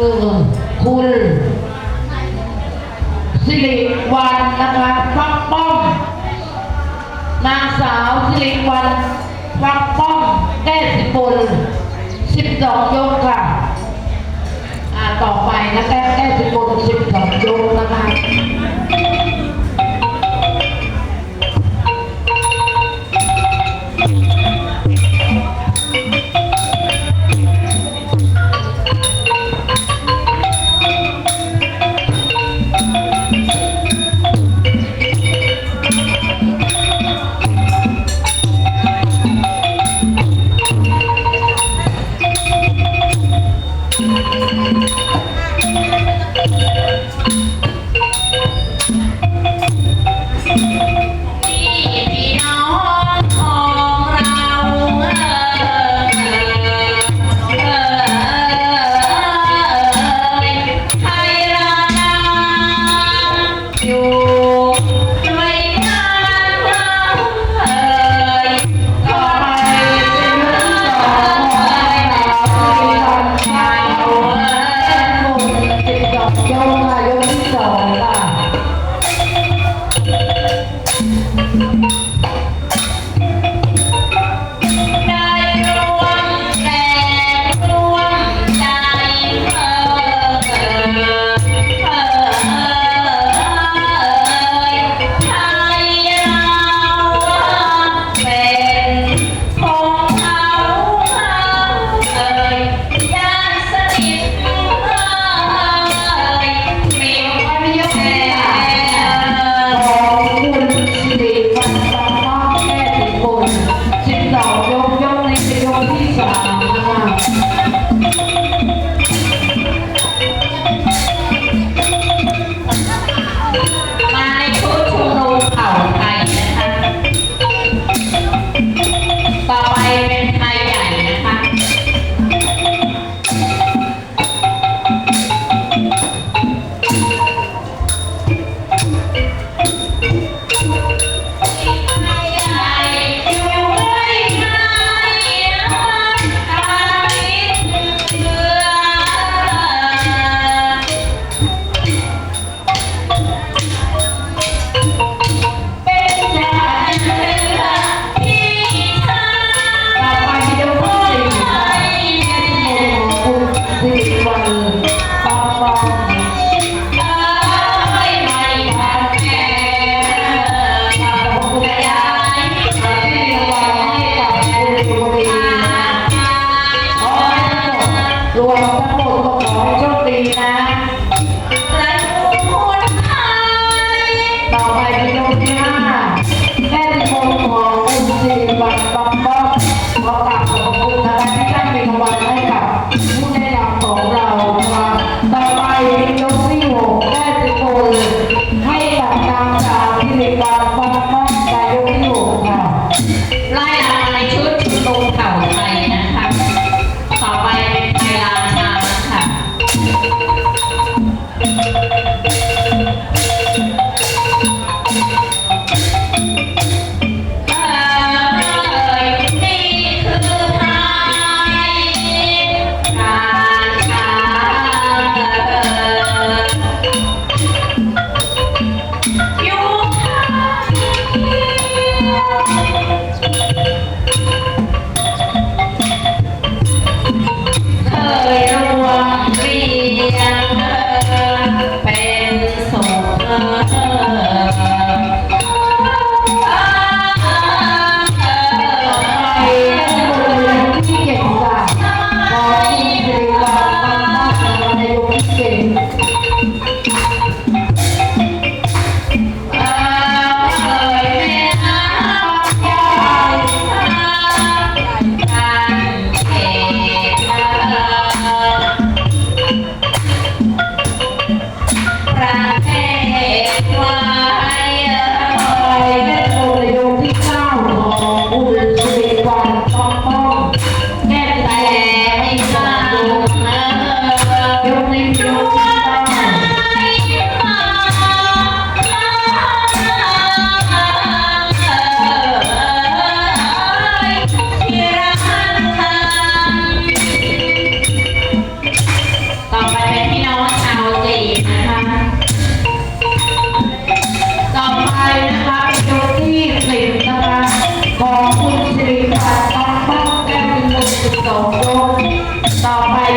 คุณสิริวันนะคบฟักป้อมนางสาวสิริวันฟักป้อมแก้สิบุลสิบสองยกค่ะต่อไปนะคะแก้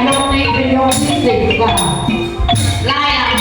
น้องวิทย์เป็นโยมที่สิบกว่าไล่อะ